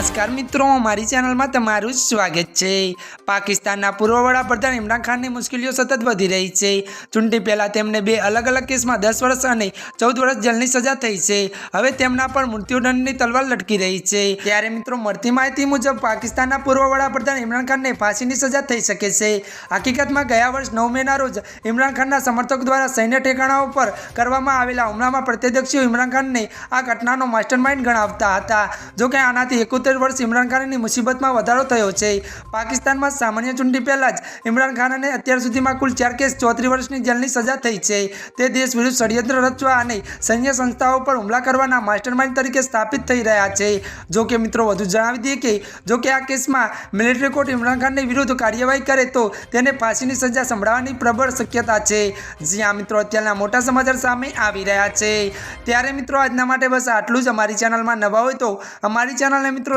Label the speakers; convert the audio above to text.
Speaker 1: નમસ્કાર મિત્રો, મારી ચેનલમાં તમારું સ્વાગત છે. પાકિસ્તાનના પૂર્વ વડાપ્રધાન ઇમરાન ખાનની મુશ્કેલીઓ સતત વધી રહી છે. ચૂંટણી પહેલાં તેમને બે અલગ અલગ કેસમાં દસ વર્ષ અને ચૌદ વર્ષ જેલની સજા થઈ છે. હવે તેમના પર મૃત્યુદંડની તલવાર લટકી રહી છે. ત્યારે મિત્રો, મળતી માહિતી મુજબ પાકિસ્તાનના પૂર્વ વડાપ્રધાન ઇમરાન ખાનને ફાંસીની સજા થઈ શકે છે. હકીકતમાં ગયા વર્ષ નવ મેના રોજ ઇમરાન ખાનના સમર્થકો દ્વારા સૈન્ય ઠેકાણાઓ પર કરવામાં આવેલા હુમલામાં પ્રત્યક્ષીઓ ઇમરાન ખાનને આ ઘટનાનો માસ્ટરમાઇન્ડ ગણાવતા હતા. જો કે આનાથી એકોતેર વર્ષ ઇમરાન ખાનની મુસીબતમાં વધારો થયો છે. પાકિસ્તાનમાં સામાન્ય ચૂંટણી પહેલાં જ ઇમરાન ખાનને અત્યાર સુધીમાં કુલ ચાર કેસ ચોત્રીસ વર્ષની જેલની સજા થઈ છે. તે દેશ વિરુદ્ધ ષડયંત્ર રચવા અને સૈન્ય સંસ્થાઓ પર હુમલા કરવાના માસ્ટરમાઇન્ડ તરીકે સ્થાપિત થઈ રહ્યા છે. જો મિત્રો, વધુ જણાવી દઈએ કે જો આ કેસમાં મિલિટરી કોર્ટ ઇમરાન ખાનની વિરુદ્ધ કાર્યવાહી કરે તો તેને ફાંસીની સજા સંભળાવવાની પ્રબળ શક્યતા છે. જ્યાં મિત્રો, અત્યારના મોટા સમાચાર સામે આવી રહ્યા છે. ત્યારે મિત્રો, આજના માટે બસ આટલું જ. અમારી ચેનલમાં નવા હોય તો અમારી ચેનલને મિત્રો